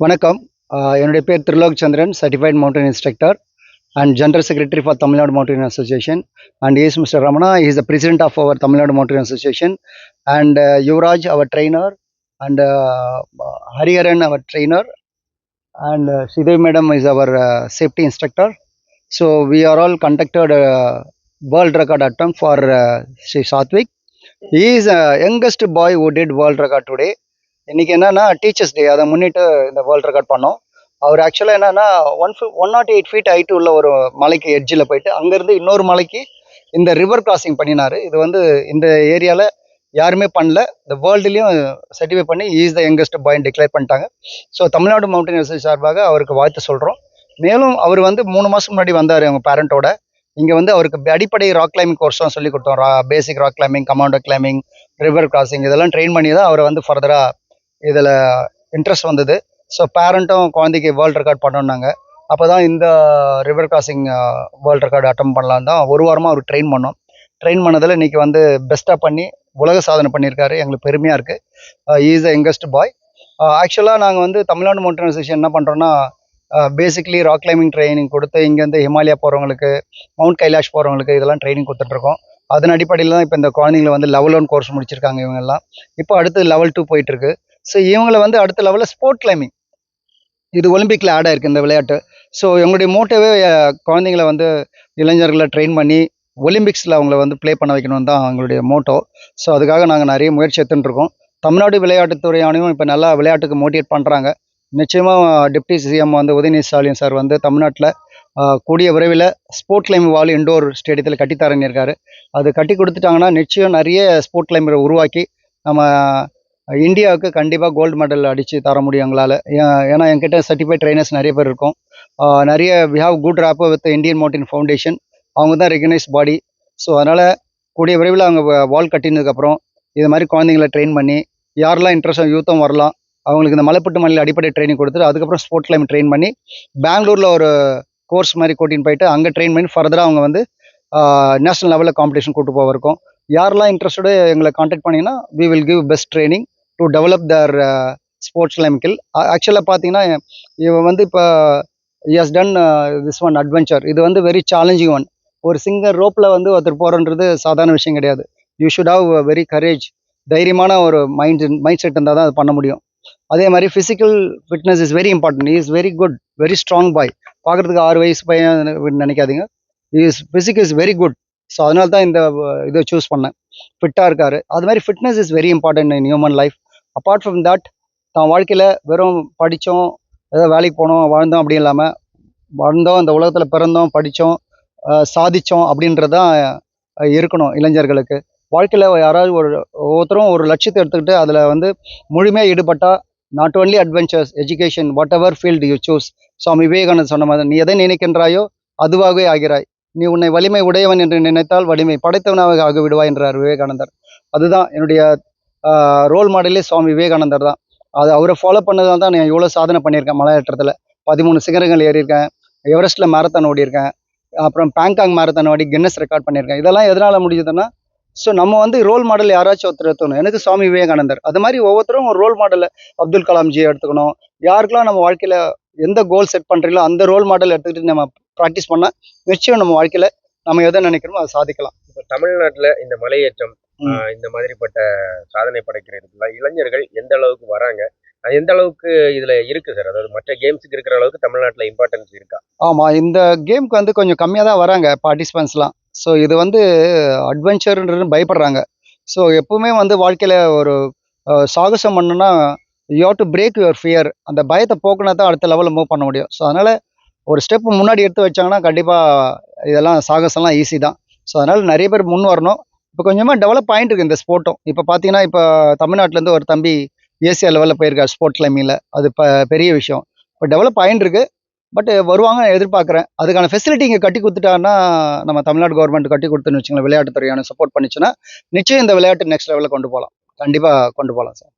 வணக்கம் ஆஹ் என்னுடைய பேர் Thirulok Chandran certified mountain instructor and general secretary for Tamil Nadu mountain association and is mister Ramana is the president of our Tamil Nadu mountain association and Yuvaraj our trainer and Hariharan our trainer and Sridevi madam is our safety instructor so we are all conducted world record attempt for Sri Sathvik he is a youngest boy who did world record today இன்றைக்கி என்னென்னா teachers day அதை முன்னிட்டு இந்த world record பண்ணோம். அவர் ஆக்சுவலாக என்னென்னா one one nought eight feet height உள்ள ஒரு மலைக்கு எட்ஜில் போயிட்டு அங்கேருந்து இன்னொரு மலைக்கு இந்த ரிவர் கிராசிங் பண்ணினாரு. இது வந்து இந்த ஏரியாவில் யாருமே பண்ணல. இந்த வேர்ல்டுலேயும் சர்டிஃபை பண்ணி ஈஸ் த யங்கஸ்ட் பாயின் டிக்ளேர் பண்ணிட்டாங்க. ஸோ தமிழ்நாடு மவுண்டன் சார்பாக அவருக்கு வாழ்த்து சொல்கிறோம் மேலும் அவர் வந்து மூணு மாதம் முன்னாடி வந்தார் அவங்க பேரண்ட்டோட இங்கே வந்து அவருக்கு அடிப்படை ராக் கிளைம்பிங் கோர்ஸ்லாம் சொல்லி கொடுத்தோம். ரா basic rock climbing commando climbing river crossing இதெல்லாம் ட்ரெயின் பண்ணி தான் அவரை வந்து ஃபர்தராக இதில் இன்ட்ரெஸ்ட் வந்தது. ஸோ பேரண்ட்டும் குழந்தைக்கு வேர்ல்ட் ரெக்கார்ட் பண்ணோன்னாங்க அப்போ தான் இந்த river crossing world record attempt பண்ணலான்னு தான் ஒரு வாரமாக அவர் ட்ரெயின் பண்ணோம். ட்ரெயின் பண்ணதில் இன்றைக்கி வந்து பெஸ்ட்டாக பண்ணி உலக சாதனை பண்ணியிருக்காரு. எங்களுக்கு பெருமையாக இருக்குது ஈஸ் த யங்கஸ்ட் பாய் ஆக்சுவலாக நாங்கள் வந்து தமிழ்நாடு மவுண்டன் அசோசியேஷன் என்ன பண்ணுறோன்னா பேசிக்லி ராக் கிளைம்பிங் ட்ரைனிங் கொடுத்து இங்கேருந்து ஹிமாலயா போகிறவங்களுக்கு மவுண்ட் கைலாஷ் போகிறவங்களுக்கு இதெல்லாம் ட்ரைனிங் கொடுத்துட்ருக்கோம் அதன் அடிப்படையில் தான் இப்போ இந்த குழந்தைங்கள வந்து லெவல் ஒன் கோர்ஸ் முடிச்சிருக்காங்க இவங்கெல்லாம் இப்போ அடுத்து லெவல் டூ போயிட்டுருக்கு ஸோ இவங்களை வந்து அடுத்த லெவலில் ஸ்போர்ட் கிளைம்பிங் இது ஒலிம்பிக்கில் ஆட் ஆயிருக்கு இந்த விளையாட்டு. ஸோ எங்களுடைய மோட்டோவே குழந்தைங்கள வந்து இளைஞர்களை ட்ரெயின் பண்ணி ஒலிம்பிக்ஸில் அவங்கள வந்து ப்ளே பண்ண வைக்கணும் தான் அவங்களுடைய மோட்டோ ஸோ அதுக்காக நாங்கள் நிறைய முயற்சி எடுத்துட்டுருக்கோம் தமிழ்நாடு விளையாட்டுத்துறை ஆணையம் இப்போ நல்லா விளையாட்டுக்கு மோட்டிவேட் பண்ணுறாங்க நிச்சயமாக டிப்டி சிஎம் வந்து உதயநிதி ஸ்டாலின் சார் வந்து தமிழ்நாட்டில் கூடிய விரைவில் ஸ்போர்ட் கிளைம்பிங் வால் இண்டோர் ஸ்டேடியத்தில் கட்டித்தரேன்னு இருக்காரு அது கட்டி கொடுத்துட்டாங்கன்னா நிச்சயம் நிறைய ஸ்போர்ட் கிளைம்பரை உருவாக்கி நம்ம இந்தியாவுக்கு கண்டிப்பாக கோல்டு மெடல் அடித்து தர முடியும் எங்களால். ஏன்னா என்கிட்ட சர்டிஃபைட் ட்ரைனர்ஸ் நிறைய பேர் இருக்கும். நிறைய we have good rapport with Indian mountain foundation அவங்க தான் ரெகனைஸ் பாடி ஸோ அதனால் கூடிய விரைவில் அவங்க வால் கட்டினதுக்கப்புறம் இது மாதிரி குழந்தைங்கள ட்ரெயின் பண்ணி யாரெல்லாம் இன்ட்ரெஸ்ட் யூத்தும் வரலாம் அவங்களுக்கு இந்த மலைப்பட்டு மலையில் அடிப்படை ட்ரைனிங் கொடுத்துட்டு அதுக்கப்புறம் ஸ்போர்ட் கிளைம் ட்ரெயின் பண்ணி பெங்களூரில் ஒரு கோர்ஸ் மாதிரி கூட்டின்னு போயிட்டு அங்கே ட்ரெயின் பண்ணி ஃபர்தராக அவங்க வந்து நேஷனல் லெவலில் காம்படிஷன் கூட்டு போக இருக்கும் யாரெல்லாம் இன்ட்ரெஸ்டடு எங்களை காண்டாக்ட் பண்ணிங்கன்னா we will give best training to develop their sports கிளைமிக்கல் ஆக்சுவலாக பார்த்தீங்கன்னா இவன் வந்து இப்போ has done this one adventure இது வந்து வெரி சேலஞ்சிங் ஒன் ஒரு சிங்கர் ரோப்பில் வந்து ஒருத்தர் போகிறன்றது சாதாரண விஷயம் கிடையாது. You should have very courage தைரியமான ஒரு மைண்ட் மைண்ட் செட் இருந்தால் தான் அது பண்ண முடியும். அதே மாதிரி physical fitness is very important is very good very strong boy பார்க்குறதுக்கு ஆறு வயசு பையன் நினைக்காதீங்க. Is physique is very good so அதனால தான் இந்த இதை சூஸ் பண்ணேன். ஃபிட்டாக இருக்காரு. அது மாதிரி fitness is very important in human life apart from that தான் வாழ்க்கையில் வெறும் படித்தோம் ஏதோ வேலைக்கு போனோம் வாழ்ந்தோம் அப்படி இல்லாமல் வாழ்ந்தோம் இந்த உலகத்தில் பிறந்தோம் படித்தோம் சாதித்தோம் அப்படின்றதான் இருக்கணும் இளைஞர்களுக்கு. வாழ்க்கையில் யாராவது ஒரு ஒவ்வொருத்தரும் ஒரு லட்சியத்தை எடுத்துக்கிட்டு அதில் வந்து முழுமையாக ஈடுபட்டால் not only adventures education whatever field you choose Swami Vivekanand சொன்ன மாதிரி நீ எதை நினைக்கின்றாயோ அதுவாகவே ஆகிறாய். நீ உன்னை வலிமை உடையவன் என்று நினைத்தால் வலிமை படைத்தவனாக ஆகிவிடுவாய் என்றார் விவேகானந்தர். அதுதான் என்னுடைய ரோல் மாடலே சுவாமி விவேகானந்தர் தான். அது அவரை ஃபாலோ பண்ணதால் தான் நான் இவ்வளோ சாதனை பண்ணியிருக்கேன் மலையேற்றத்தில். பதிமூணு சிகரங்கள் ஏறியிருக்கேன். எவரெஸ்ட்டில் மேரத்தான் ஓடியிருக்கேன். அப்புறம் பேங்காங் மேரத்தான் ஓடி கின்னஸ் ரெக்கார்ட் பண்ணியிருக்கேன். இதெல்லாம் எதனால் முடிஞ்சதுன்னா ஸோ நம்ம வந்து ரோல் மாடல் யாராச்சும் ஒருத்தர் எடுத்துக்கணும். எனக்கு சுவாமி விவேகானந்தர். அது மாதிரி ஒவ்வொருத்தரும் ஒரு ரோல் மாடல் அப்துல் கலாம்ஜியை எடுத்துக்கணும். யாருக்கெல்லாம் நம்ம வாழ்க்கையில் எந்த கோல் செட் பண்ணுறீங்களோ அந்த ரோல் மாடல் எடுத்துக்கிட்டு நம்ம ப்ராக்டிஸ் பண்ணால் நிச்சயம் நம்ம வாழ்க்கையில் நம்ம எதை நினைக்கிறோமோ அதை சாதிக்கலாம். தமிழ்நாட்டுல இந்த மலையேற்றம் இந்த மாதிரிப்பட்ட சாதனை படைக்கிறதுக்குள்ள இளைஞர்கள் எந்த அளவுக்கு வராங்க? அது எந்த அளவுக்கு இதுல இருக்கு சார் அதாவது மற்ற கேம்ஸுக்கு இருக்கிற அளவுக்கு தமிழ்நாட்டுல இம்பார்ட்டன்ஸ் இருக்கா? ஆமாம் இந்த கேமுக்கு வந்து கொஞ்சம் கம்மியாக தான் வராங்க பார்ட்டிசிபென்ட்ஸ்லாம் ஸோ இது வந்து அட்வென்ச்சர்ன்றது பயப்படுறாங்க. ஸோ எப்பவுமே வந்து வாழ்க்கையில் ஒரு சாகசம் பண்ணணும்னா you have to break your fear அந்த பயத்தை போக்குனா தான் அடுத்த லெவலில் மூவ் பண்ண முடியும். ஸோ அதனால் ஒரு ஸ்டெப் முன்னாடி எடுத்து வச்சாங்கன்னா கண்டிப்பாக இதெல்லாம் சாகசம்லாம் ஈஸி தான். ஸோ அதனால் நிறைய பேர் முன் வரணும். இப்போ கொஞ்சமாக டெவலப் ஆகிட்டு இருக்குது இந்த ஸ்போர்ட்டும் இப்போ பார்த்தீங்கன்னா இப்போ தமிழ்நாட்டிலேருந்து ஒரு தம்பி ஏசியா லெவலில் போயிருக்கார் ஸ்போர்ட் கிளைம்பிங்கில் அது இப்போ பெரிய விஷயம். இப்போ டெவலப் ஆகிட்டு இருக்கு. பட் வருவாங்க எதிர்பார்க்குறேன். அதுக்கான ஃபெசிலிட்டி இங்கே கட்டி கொடுத்துட்டாங்கன்னா நம்ம தமிழ்நாடு கவர்மெண்ட் கட்டி கொடுத்துன்னு வச்சுங்களேன் விளையாட்டுத்துறையான சப்போர்ட் பண்ணிச்சுன்னா நிச்சயம் இந்த விளையாட்டு நெக்ஸ்ட் லெவலில் கொண்டு போகலாம். கண்டிப்பாக கொண்டு போகலாம் சார்